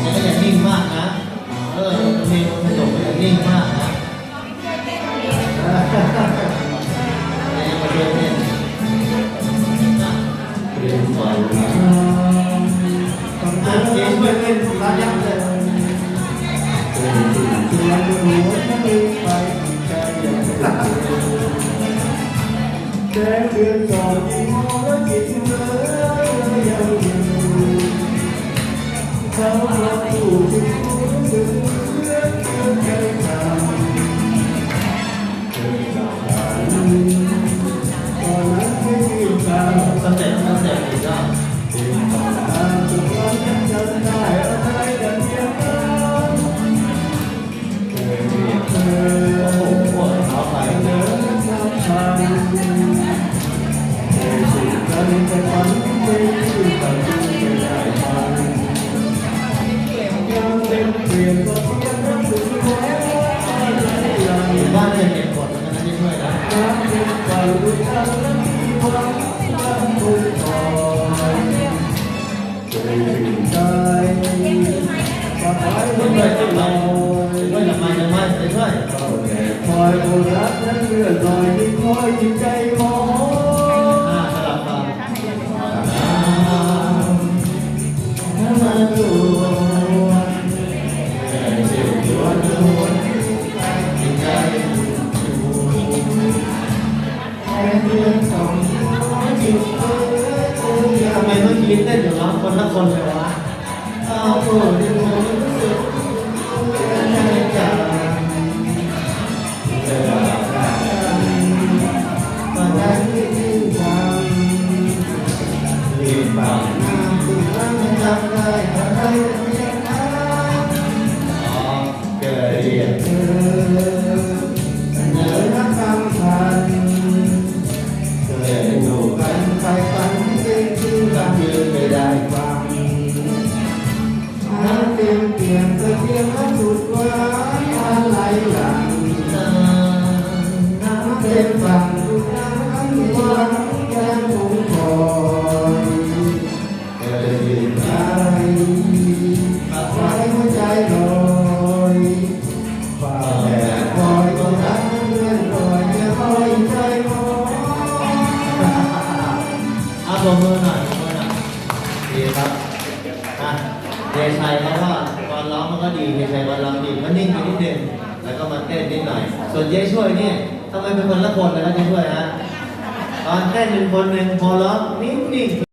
แต่ก็อย่านิ่งมากนะ เออเพลงมันจบก็อย่านิ่งมากนะในประเด็นเนี่ยเรียนฝ่ายวิชาอะเรียนช่วยเล่นร้านยักษ์เลยแดงเดือนก่อนยิ่งม เป็นเปลี่ยนก็เพียงนั้นสุดแล้วยัง บ้านเนี่ยเก็บกดมันจะช่วยนะ รักเป็นฝันด้วยกันและมีความรักคงคอยเคยถึงใจฝันไว้ ช่วย ไม่ ช่วย ได้ ช่วย ล ช่วย อย ช่วยทำไมทำไมช่วย คอยโอรักนั้นเลื่อนลอยที่คอยจิตใจมอง อ่าสลับฟังมาดู คนละคนเลยวะเอาโอ้ยรู้สึกใจจังเจอกันมาได้ที่ฟัง รีบบัง เต็มฝั่งทุกน้ำหวังยังคงคอยเกิดอยู่ใจไว้หัวใจลอยฝ่าแดดคอยก็รักเลื่อนลอยอย่าคอยใจมองเอาตัวมือหน่อยมือหน่อยดีครับอะเดชัยเขาก็ตอนร้องมันก็ดีเดชัยตอนร้องดีมันนิ่งไปนิดนึงแล้วก็มาเต้นนิดหน่อย ส่วนเย้ช่วยเนี่ย ทำไมเป็นคนละคนเลยนะเย้ช่วยฮะตอนแค่หนเป็นคนหนึ่งพอร้องนิ่งๆ